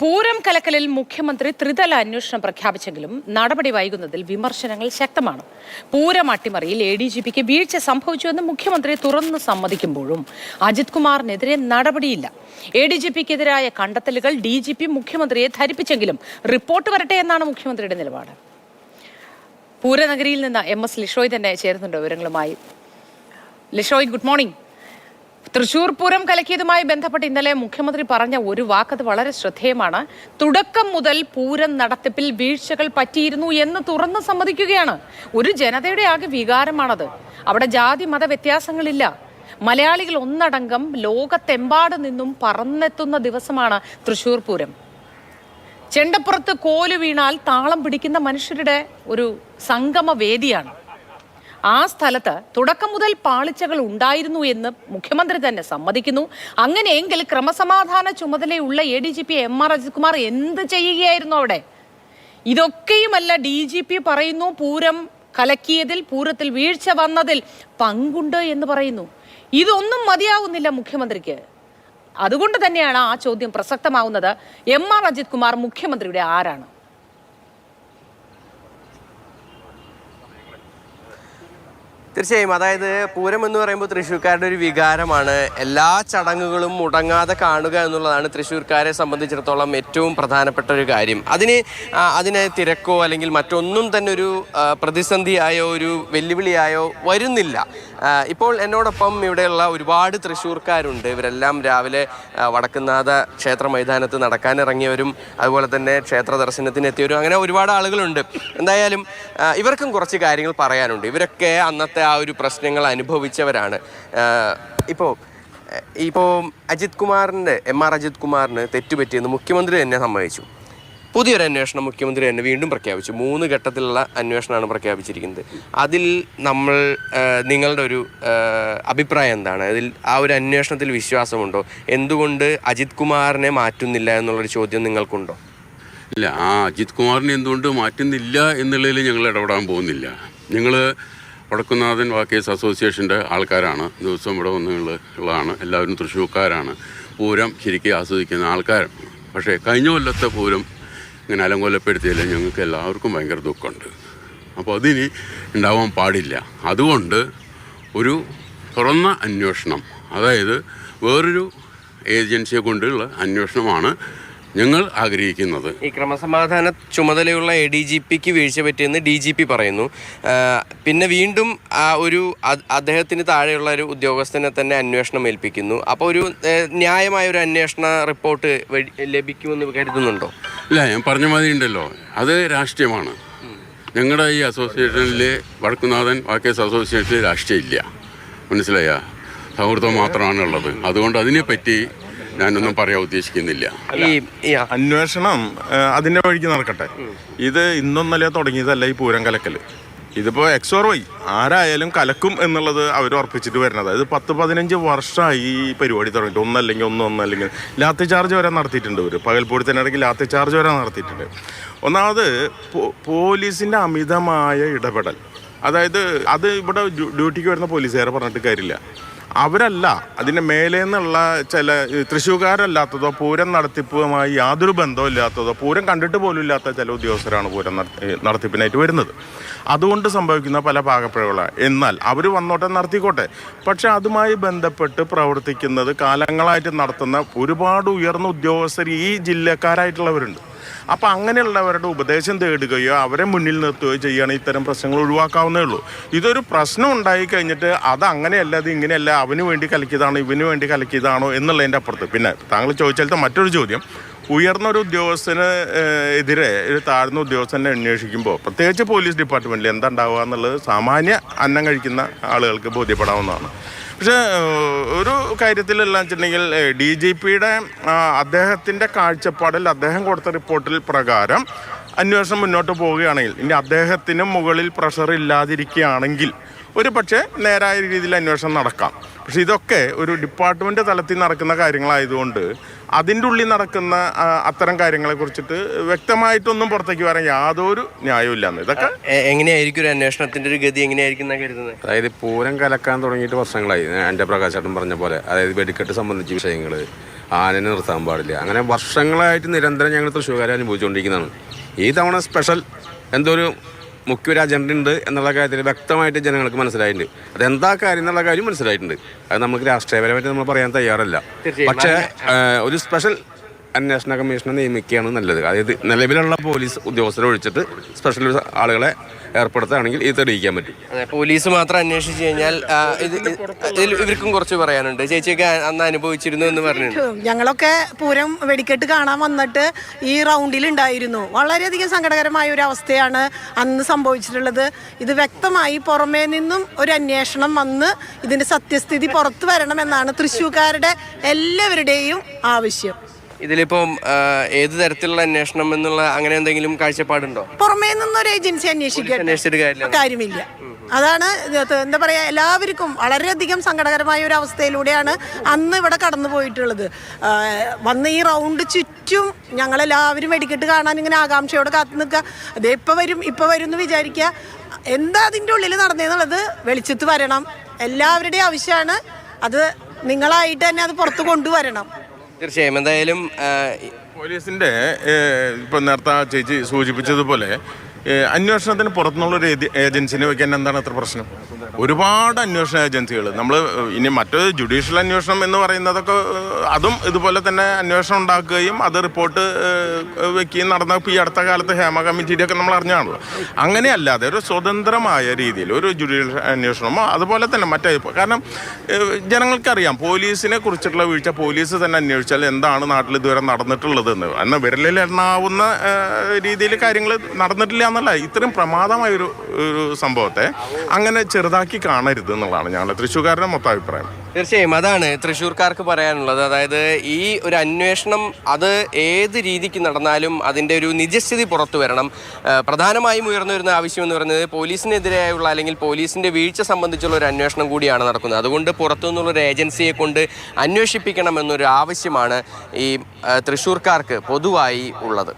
പൂരം കലക്കലിൽ മുഖ്യമന്ത്രി ത്രിതല അന്വേഷണം പ്രഖ്യാപിച്ചെങ്കിലും നടപടി വൈകുന്നതിൽ വിമർശനങ്ങൾ ശക്തമാണ്. പൂരം അട്ടിമറിയിൽ എ ഡി ജി പിക്ക് വീഴ്ച സംഭവിച്ചുവെന്ന് മുഖ്യമന്ത്രി തുറന്നു സമ്മതിക്കുമ്പോഴും അജിത് കുമാറിനെതിരെ നടപടിയില്ല. എ ഡി ജി പിക്കെതിരായ കണ്ടെത്തലുകൾ ഡി ജി പി മുഖ്യമന്ത്രിയെ ധരിപ്പിച്ചെങ്കിലും റിപ്പോർട്ട് വരട്ടെ എന്നാണ് മുഖ്യമന്ത്രിയുടെ നിലപാട്. പൂരനഗരിയിൽ നിന്ന് എം എസ് ലിഷോയ് തന്നെ ചേരുന്നുണ്ട് വിവരങ്ങളുമായി. Lishoy good morning. Thrissur Pooram കലക്കിയതുമായി ബന്ധപ്പെട്ട് ഇന്നലെ മുഖ്യമന്ത്രി പറഞ്ഞ ഒരു വാക്കത് വളരെ ശ്രദ്ധേയമാണ്. തുടക്കം മുതൽ പൂരം നടത്തിപ്പിൽ വീഴ്ചകൾ പറ്റിയിരുന്നു എന്ന് തുറന്ന് സമ്മതിക്കുകയാണ്. ഒരു ജനതയുടെ ആകെ വികാരമാണത്. അവിടെ ജാതി മത വ്യത്യാസങ്ങളില്ല. മലയാളികൾ ഒന്നടങ്കം ലോകത്തെമ്പാട് നിന്നും പറന്നെത്തുന്ന ദിവസമാണ് തൃശൂർ പൂരം. ചെണ്ടപ്പുറത്ത് കോലു വീണാൽ താളം പിടിക്കുന്ന മനുഷ്യരുടെ ഒരു സംഗമ വേദിയാണ് ആ സ്ഥലത്ത് തുടക്കം മുതൽ പാളിച്ചകൾ ഉണ്ടായിരുന്നു എന്ന് മുഖ്യമന്ത്രി തന്നെ സമ്മതിക്കുന്നു. അങ്ങനെയെങ്കിൽ ക്രമസമാധാന ചുമതലയുള്ള A D G P M R Ajith Kumar എന്ത് ചെയ്യുകയായിരുന്നു അവിടെ? ഇതൊക്കെയുമല്ല ഡി ജി പി പറയുന്നു പൂരം കലക്കിയതിൽ പൂരത്തിൽ വീഴ്ച വന്നതിൽ പങ്കുണ്ട് എന്ന് പറയുന്നു. ഇതൊന്നും മതിയാവുന്നില്ല മുഖ്യമന്ത്രിക്ക്. അതുകൊണ്ട് തന്നെയാണ് ആ ചോദ്യം പ്രസക്തമാവുന്നത്. എം ആർ അജിത് കുമാർ മുഖ്യമന്ത്രിയുടെ ആരാണ്? തീർച്ചയായും. അതായത് പൂരം എന്ന് പറയുമ്പോൾ തൃശ്ശൂർക്കാരുടെ ഒരു വികാരമാണ്. എല്ലാ ചടങ്ങുകളും മുടങ്ങാതെ കാണുക എന്നുള്ളതാണ് തൃശ്ശൂർക്കാരെ സംബന്ധിച്ചിടത്തോളം ഏറ്റവും പ്രധാനപ്പെട്ട ഒരു കാര്യം. അതിന് അതിന് തിരക്കോ അല്ലെങ്കിൽ മറ്റൊന്നും തന്നെ ഒരു പ്രതിസന്ധിയായോ ഒരു വെല്ലുവിളിയായോ വരുന്നില്ല. ഇപ്പോൾ എന്നോടൊപ്പം ഇവിടെയുള്ള ഒരുപാട് തൃശ്ശൂർക്കാരുണ്ട്. ഇവരെല്ലാം രാവിലെ വടക്കുന്നാഥ ക്ഷേത്ര മൈതാനത്ത് നടക്കാനിറങ്ങിയവരും അതുപോലെ തന്നെ ക്ഷേത്ര ദർശനത്തിന് എത്തിയവരും അങ്ങനെ ഒരുപാട് ആളുകളുണ്ട്. എന്തായാലും ഇവർക്കും കുറച്ച് കാര്യങ്ങൾ പറയാനുണ്ട്. ഇവരൊക്കെ അന്നത്തെ ആ ഒരു പ്രശ്നങ്ങൾ അനുഭവിച്ചവരാണ്. ഇപ്പോൾ ഇപ്പോൾ അജിത് കുമാറിന്റെ എം ആർ അജിത് കുമാറിന് തെറ്റുപറ്റിയെന്ന് മുഖ്യമന്ത്രി തന്നെ സമ്മതിച്ചു. പുതിയൊരു അന്വേഷണം മുഖ്യമന്ത്രി തന്നെ വീണ്ടും പ്രഖ്യാപിച്ചു. മൂന്ന് ഘട്ടത്തിലുള്ള അന്വേഷണമാണ് പ്രഖ്യാപിച്ചിരിക്കുന്നത്. അതിൽ നമ്മൾ നിങ്ങളുടെ ഒരു അഭിപ്രായം എന്താണ്? അതിൽ ആ ഒരു അന്വേഷണത്തിൽ വിശ്വാസമുണ്ടോ? എന്തുകൊണ്ട് അജിത് കുമാറിനെ മാറ്റുന്നില്ല എന്നുള്ളൊരു ചോദ്യം നിങ്ങൾക്കുണ്ടോ? ഇല്ല ആ അജിത് കുമാറിനെ എന്തുകൊണ്ട് മാറ്റുന്നില്ല എന്നുള്ളതിൽ ഞങ്ങൾ ഇടപെടാൻ പോകുന്നില്ല. ഞങ്ങൾ വടക്കുന്നാഥൻ വാക്കേസ് അസോസിയേഷന്റെ ആൾക്കാരാണ്. ദിവസം ഇവിടെ വന്നുള്ളതാണ് എല്ലാവരും തൃശ്ശൂർക്കാരാണ്. പൂരം ശരിക്കും ആസ്വദിക്കുന്ന ആൾക്കാരാണ്. പക്ഷേ കഴിഞ്ഞ കൊല്ലത്തെ പൂരം ഇങ്ങനെ അലങ്കോലപ്പെടുത്തിയതിൽ ഞങ്ങൾക്ക് എല്ലാവർക്കും ഭയങ്കര ദുഃഖമുണ്ട്. അപ്പോൾ അതിനി ഉണ്ടാവാൻ പാടില്ല. അതുകൊണ്ട് ഒരു തുറന്ന അന്വേഷണം അതായത് വേറൊരു ഏജൻസിയെ കൊണ്ടുള്ള അന്വേഷണമാണ് ഞങ്ങൾ ആഗ്രഹിക്കുന്നത്. ഈ ക്രമസമാധാന ചുമതലയുള്ള എ ഡി ജി പിക്ക് വീഴ്ച പറ്റിയെന്ന് ഡി ജി പി പറയുന്നു. പിന്നെ വീണ്ടും ആ ഒരു അദ്ദേഹത്തിന് താഴെയുള്ള ഒരു ഉദ്യോഗസ്ഥനെ തന്നെ അന്വേഷണം ഏൽപ്പിക്കുന്നു. അപ്പോൾ ഒരു ന്യായമായ ഒരു അന്വേഷണ റിപ്പോർട്ട് ലഭിക്കുമെന്ന് കരുതുന്നുണ്ടോ? ഇല്ല ഞാൻ പറഞ്ഞ മാതിരി ഉണ്ടല്ലോ അത് രാഷ്ട്രീയമാണ്. ഞങ്ങളുടെ ഈ അസോസിയേഷനിൽ വടക്കുനാഥൻ വാക്കേസ് അസോസിയേഷനിൽ രാഷ്ട്രീയമില്ല. മനസ്സിലായ? സൗഹൃദം മാത്രമാണ് ഉള്ളത് അതുകൊണ്ട് അതിനെപ്പറ്റി ഞാനൊന്നും പറയാൻ ഉദ്ദേശിക്കുന്നില്ല. ഈ അന്വേഷണം അതിന്റെ വഴിക്ക് നടക്കട്ടെ. ഇത് ഇന്നൊന്നല്ല തുടങ്ങിയതല്ല ഈ പൂരം കലക്കൽ. ഇതിപ്പോ എക്സോർ വൈ ആരായാലും കലക്കും എന്നുള്ളത് അവർ ഉറപ്പിച്ചിട്ട് വരുന്നത്. അതായത് പത്ത് പതിനഞ്ച് വർഷമായി ഈ പരിപാടി തുടങ്ങിയിട്ട്. ഒന്നല്ലെങ്കിൽ ഒന്ന് ഒന്നല്ലെങ്കിൽ ലാത്തി ചാർജ് വരെ നടത്തിയിട്ടുണ്ട് ഒരു ഇവർ ഇടയ്ക്ക് ലാത്തി ചാർജ് വരെ നടത്തിയിട്ടുണ്ട്. ഒന്നാമത് പോ- പോലീസിന്റെ അമിതമായ ഇടപെടൽ. അതായത് അത് ഇവിടെ ഡ്യൂട്ടിക്ക് വരുന്ന പോലീസുകാരെ പറഞ്ഞിട്ട് കാര്യമില്ല. അവരല്ല അതിന്റെ മേലെ നിന്നുള്ള ചില ഈ തൃശ്ശൂർക്കാരല്ലാത്തതോ പൂരം നടത്തിപ്പുമായി യാതൊരു ബന്ധവും ഇല്ലാത്തതോ പൂരം കണ്ടിട്ട് പോലും ഇല്ലാത്ത ചില ഉദ്യോഗസ്ഥരാണ് പൂരം നടത്തി- നടത്തിപ്പിനായിട്ട് വരുന്നത്. അതുകൊണ്ട് സംഭവിക്കുന്ന പല പാകപ്പിഴകളാണ് എന്നാൽ അവർ വന്നോട്ടെ നടത്തിക്കോട്ടെ. പക്ഷേ അതുമായി ബന്ധപ്പെട്ട് പ്രവർത്തിക്കുന്നത് കാലങ്ങളായിട്ട് നടത്തുന്ന ഒരുപാട് ഉയർന്ന ഉദ്യോഗസ്ഥർ ഈ ജില്ലക്കാരായിട്ടുള്ളവരുണ്ട്. അപ്പം അങ്ങനെയുള്ളവരുടെ ഉപദേശം തേടുകയോ അവരെ മുന്നിൽ നിർത്തുകയോ ചെയ്യുകയാണെങ്കിൽ ഇത്തരം പ്രശ്നങ്ങൾ ഒഴിവാക്കാവുന്നേ ഉള്ളൂ. ഇതൊരു പ്രശ്നം ഉണ്ടായി കഴിഞ്ഞിട്ട് അത് അങ്ങനെയല്ല അത് ഇങ്ങനെയല്ല അവന് വേണ്ടി കലക്കിയതാണോ ഇവന് വേണ്ടി കലക്കിയതാണോ എന്നുള്ളതിന്റെ അപ്പുറത്ത്. പിന്നെ താങ്കൾ ചോദിച്ചാലത്തെ മറ്റൊരു ചോദ്യം. ഉയർന്ന ഒരു ഉദ്യോഗസ്ഥന് എതിരെ ഒരു താഴ്ന്ന ഉദ്യോഗസ്ഥനെ അന്വേഷിക്കുമ്പോൾ പ്രത്യേകിച്ച് പോലീസ് ഡിപ്പാർട്ട്മെന്റിൽ എന്താ ഉണ്ടാവുക എന്നുള്ളത് സാമാന്യ അന്നം കഴിക്കുന്ന ആളുകൾക്ക് ബോധ്യപ്പെടാവുന്നതാണ്. പക്ഷേ ഒരു കാര്യത്തിലെല്ലാം വെച്ചിട്ടുണ്ടെങ്കിൽ ഡി ജി പിയുടെ അദ്ദേഹത്തിന്റെ കാഴ്ചപ്പാടിൽ അദ്ദേഹം കൊടുത്ത റിപ്പോർട്ടിൽ പ്രകാരം അന്വേഷണം മുന്നോട്ട് പോവുകയാണെങ്കിൽ ഇനി അദ്ദേഹത്തിന് മുകളിൽ പ്രഷർ ഇല്ലാതിരിക്കുകയാണെങ്കിൽ ഒരു പക്ഷേ നേരായ രീതിയിൽ അന്വേഷണം നടക്കാം. പക്ഷെ ഇതൊക്കെ ഒരു ഡിപ്പാർട്ട്മെന്റ് തലത്തിൽ നടക്കുന്ന കാര്യങ്ങളായതുകൊണ്ട് അതിന്റെ ഉള്ളിൽ നടക്കുന്ന അത്തരം കാര്യങ്ങളെ കുറിച്ചിട്ട് വ്യക്തമായിട്ടൊന്നും പുറത്തേക്ക് വരാൻ യാതൊരു ന്യായവും ഇല്ലാന്ന്. ഇതൊക്കെ എങ്ങനെയായിരിക്കും ഒരു അന്വേഷണത്തിന്റെ ഒരു ഗതി? എങ്ങനെയായിരിക്കും കരുതുന്നത് അതായത് പൂരം കലക്കാൻ തുടങ്ങിയിട്ട് വർഷങ്ങളായി. എന്റെ പ്രകാശേട്ടൻ പറഞ്ഞ പോലെ. അതായത് വെടിക്കെട്ട് സംബന്ധിച്ച് വിഷയങ്ങൾ ആനനെ നിർത്താൻ പാടില്ല. അങ്ങനെ വർഷങ്ങളായിട്ട് നിരന്തരം ഞങ്ങൾ തൃശ്ശൂർക്കാരെ അനുഭവിച്ചുകൊണ്ടിരിക്കുന്നതാണ്. ഈ തവണ സ്പെഷ്യൽ എന്തോ ഒരു മുഖ്യ ഒരു അജണ്ട ഉണ്ട് എന്നുള്ള കാര്യത്തിൽ വ്യക്തമായിട്ട് ജനങ്ങൾക്ക് മനസ്സിലായിട്ടുണ്ട്. അതെന്താ കാര്യം എന്നുള്ള കാര്യം മനസ്സിലായിട്ടുണ്ട്. അത് നമുക്ക് രാഷ്ട്രീയപരമായിട്ട് നമ്മൾ പറയാൻ തയ്യാറല്ല. പക്ഷേ ഒരു സ്പെഷ്യൽ അന്വേഷണ കമ്മീഷനെ നിയമിക്കുകയാണ് നല്ലത്. അതായത് നിലവിലുള്ള പോലീസ് ഉദ്യോഗസ്ഥരെ ഒഴിച്ചിട്ട് സ്പെഷ്യൽ ആളുകളെ ഏർപ്പെടുത്തുകയാണെങ്കിൽ ഇത് തെളിയിക്കാൻ പറ്റും. അതെ പോലീസ് മാത്രം അന്വേഷിച്ച് കഴിഞ്ഞാൽ ആ, ഇത് ഇതിൽ ഇവർക്കും കുറച്ച് പറയാനുണ്ട്. ചേച്ചിയൊക്കെ അന്ന് അനുഭവിച്ചിരുന്നു എന്ന് പറഞ്ഞിട്ടുണ്ട്. ഞങ്ങളൊക്കെ പൂരം വെടിക്കെട്ട് കാണാൻ വന്നിട്ട് ഈ റൗണ്ടിൽ ഉണ്ടായിരുന്നു. വളരെയധികം സങ്കടകരമായ ഒരു അവസ്ഥയാണ് അന്ന് സംഭവിച്ചിട്ടുള്ളത്. ഇത് വ്യക്തമായി പുറമേ നിന്നും ഒരു അന്വേഷണം വന്ന് ഇതിന്റെ സത്യസ്ഥിതി പുറത്തു വരണമെന്നാണ് തൃശ്ശൂർക്കാരുടെ എല്ലാവരുടെയും ആവശ്യം. ഇതിലിപ്പം ഏത് തരത്തിലുള്ള അന്വേഷണം എന്നുള്ള അങ്ങനെ എന്തെങ്കിലും കാഴ്ചപ്പാടുണ്ടോ? പുറമേ നിന്നൊരു ഏജൻസി അന്വേഷിക്കാൻ കാര്യമില്ല. അതാണ് എന്താ പറയാ എല്ലാവർക്കും വളരെയധികം സങ്കടകരമായ ഒരു അവസ്ഥയിലൂടെയാണ് അന്ന് ഇവിടെ കടന്നു പോയിട്ടുള്ളത്. വന്ന് ഈ റൗണ്ട് ചുറ്റും ഞങ്ങളെല്ലാവരും വെടിക്കെട്ട് കാണാൻ ഇങ്ങനെ ആകാംക്ഷയോടെ കാത്തു നിൽക്കുക. അത് ഇപ്പൊ വരും ഇപ്പം വരും എന്ന് വിചാരിക്കുക. എന്താ അതിന്റെ ഉള്ളിൽ നടന്നതെന്നുള്ളത് വെളിച്ചത്ത് വരണം. എല്ലാവരുടെയും ആവശ്യമാണ്. അത് നിങ്ങളായിട്ട് തന്നെ അത് പുറത്ത് കൊണ്ടുവരണം. തീർച്ചയായും. എന്തായാലും പോലീസിന്റെ ഇപ്പൊ നേരത്തെ ചേച്ചി സൂചിപ്പിച്ചതുപോലെ അന്വേഷണത്തിന് പുറത്തുനിന്നുള്ള ഒരു ഏജ- ഏജൻസിനെ വെക്കാൻ എന്താണ് അത്ര പ്രശ്നം? ഒരുപാട് അന്വേഷണ ഏജൻസികൾ. നമ്മൾ ഇനി മറ്റൊരു ജുഡീഷ്യൽ അന്വേഷണം എന്ന് പറയുന്നതൊക്കെ അതും ഇതുപോലെ തന്നെ അന്വേഷണം ഉണ്ടാക്കുകയും അത് റിപ്പോർട്ട് വെക്കുകയും നടന്ന ഈ അടുത്ത കാലത്ത് ഹേമ കമ്മിറ്റിയുടെ ഒക്കെ നമ്മൾ അറിഞ്ഞാണല്ലോ. അങ്ങനെയല്ലാതെ ഒരു സ്വതന്ത്രമായ രീതിയിൽ ഒരു ജുഡീഷ്യൽ അന്വേഷണമോ അതുപോലെ തന്നെ മറ്റേ കാരണം ജനങ്ങൾക്കറിയാം പോലീസിനെ കുറിച്ചിട്ടുള്ള വീഴ്ച പോലീസ് തന്നെ അന്വേഷിച്ചാൽ എന്താണ് നാട്ടിൽ ഇതുവരെ നടന്നിട്ടുള്ളത് എന്ന്. എന്നാൽ വിരലിൽ എണ്ണാവുന്ന രീതിയിൽ കാര്യങ്ങൾ നടന്നിട്ടില്ല എന്നല്ല ഇത്രയും പ്രമാദമായ ഒരു ഒരു സംഭവത്തെ അങ്ങനെ ചെറുതാക്കി കാണരുത് എന്നുള്ളതാണ് ഞങ്ങളുടെ തൃശ്ശൂർക്കാരുടെ മൊത്തം അഭിപ്രായം. തീർച്ചയായും അതാണ് തൃശ്ശൂർക്കാർക്ക് പറയാനുള്ളത്. അതായത് ഈ ഒരു അന്വേഷണം അത് ഏത് രീതിക്ക് നടന്നാലും അതിന്റെ ഒരു നിജസ്ഥിതി പുറത്തു വരണം. പ്രധാനമായും ഉയർന്നു വരുന്ന ആവശ്യം എന്ന് പറയുന്നത് പോലീസിനെതിരെയുള്ള അല്ലെങ്കിൽ പോലീസിന്റെ വീഴ്ച സംബന്ധിച്ചുള്ള ഒരു അന്വേഷണം കൂടിയാണ് നടക്കുന്നത്. അതുകൊണ്ട് പുറത്തുനിന്നുള്ള ഒരു ഏജൻസിയെ കൊണ്ട് അന്വേഷിപ്പിക്കണം എന്നൊരു ആവശ്യമാണ് ഈ തൃശ്ശൂർക്കാർക്ക് പൊതുവായി ഉള്ളത്.